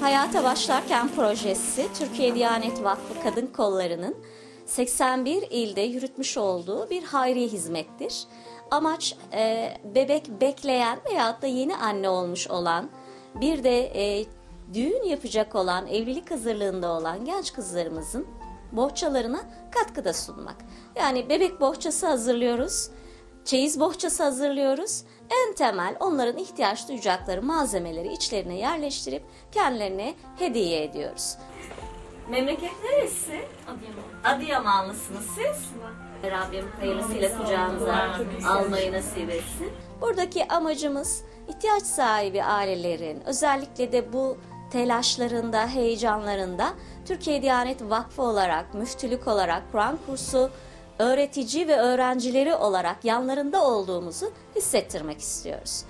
Hayata Başlarken projesi Türkiye Diyanet Vakfı Kadın Kolları'nın 81 ilde yürütmüş olduğu bir hayri hizmettir. Amaç e, bebek bekleyen veyahut da yeni anne olmuş olan bir de e, düğün yapacak olan, evlilik hazırlığında olan genç kızlarımızın bohçalarına katkıda sunmak. Yani bebek bohçası hazırlıyoruz, çeyiz bohçası hazırlıyoruz. En temel onların ihtiyaç duyacakları malzemeleri içlerine yerleştirip kendilerine hediye ediyoruz. Memleket neresi? Adıyaman. Adıyamanlısınız siz? Rabbim hayırlısıyla kucağınıza almayı nasip etsin. Buradaki amacımız ihtiyaç sahibi ailelerin özellikle de bu telaşlarında, heyecanlarında Türkiye Diyanet Vakfı olarak, müftülük olarak, Kur'an kursu öğretici ve öğrencileri olarak yanlarında olduğumuzu hissettirmek istiyoruz.